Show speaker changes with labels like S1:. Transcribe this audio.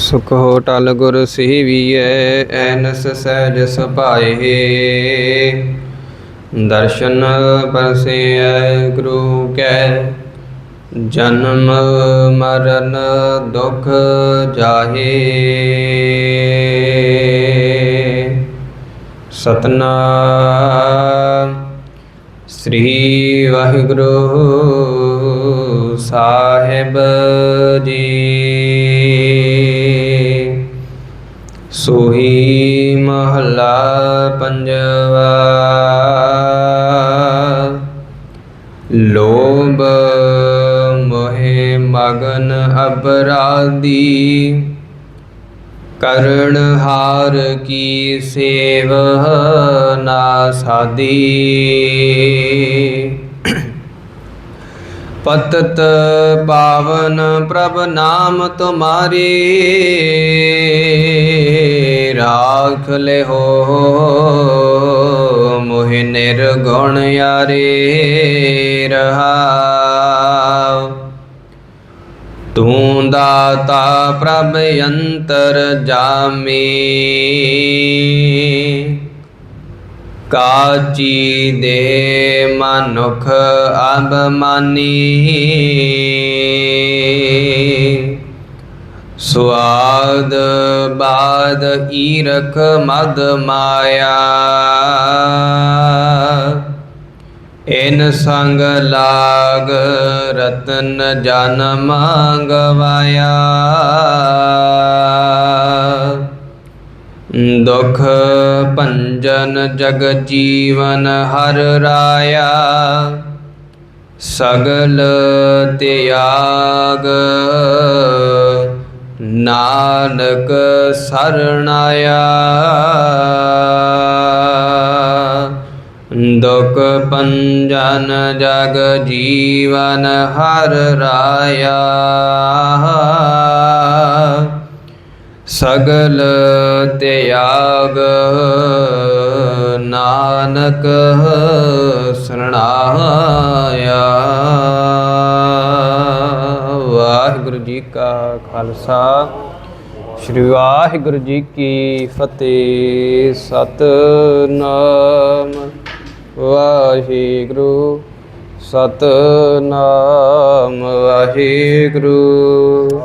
S1: ਸੁਖ ਹੋਟਲ ਗੁਰ ਸੇਵੀਐ, ਐਨਸ ਸਹਿਜ ਸੁਭਾਏ। ਦਰਸ਼ਨ ਪਰਸੇਐ ਗੁਰੂ ਕੈ, ਜਨਮ ਮਰਨ ਦੁਖ ਜਾਹੇ। ਸਤਨਾਮ ਸ੍ਰੀ ਵਾਹਿਗੁਰੂ ਸਾਹਿਬ ਜੀ। ਸੋਹੀ ਮਹੱਲਾ ਪੰਜਵਾ। ਲੋਭ ਮੋਹਿ ਮਗਨ ਅਪਰਾਧੀ ਕਰਣ ਹਾਰ ਕੀ ਸੇਵ ਨਾ ਸਾਦੀ ਪਤਤ ਪਾਵਨ ਪ੍ਰਭ ਨਾਮ ਤੁਮਾਰੇ। ਰਾਖ ਲੈ ਮੋਹਿ ਨਿਰਗੁਣ ਯਾਰੇ ਰਹਾਉ ਤੂੰ ਦਾਤਾ ਪ੍ਰਭ ਅੰਤਰ ਜਾਮੀ। ਕਾਚੀ ਦੇ ਮਨੁਖ ਅਬਮਾਨੀ ਸੁਆਦ ਬਾਦ ਈਰਖ ਮਦ ਮਾਇਆ। ਇਨ ਸੰਗ ਲਾਗ ਰਤਨ ਜਨਮ ਗਵਾਇਆ ਦੁਖ ਭੰਜਨ ਜਗ ਜੀਵਨ ਹਰ ਰਾਇਆ। ਸਗਲ ਤਿਆਗ ਨਾਨਕ ਸਰਣਾਇਆ। ਦੁਖ ਪੰਜਨ ਜਗ ਜੀਵਨ ਹਰ ਰਾਇਆ। ਸਗਲ ਤਿਆਗ ਨਾਨਕ ਸਰਣਾਇਆ। ਵਾਹਿਗੁਰੂ ਜੀ ਕਾ ਖਾਲਸਾ ਸ੍ਰੀ ਵਾਹਿਗੁਰੂ ਜੀ ਕੀ ਫਤਿਹ ਸਤਨਾਮ ਵਾਹਿਗੁਰੂ ਸਤਨਾਮ ਵਾਹਿਗੁਰੂ।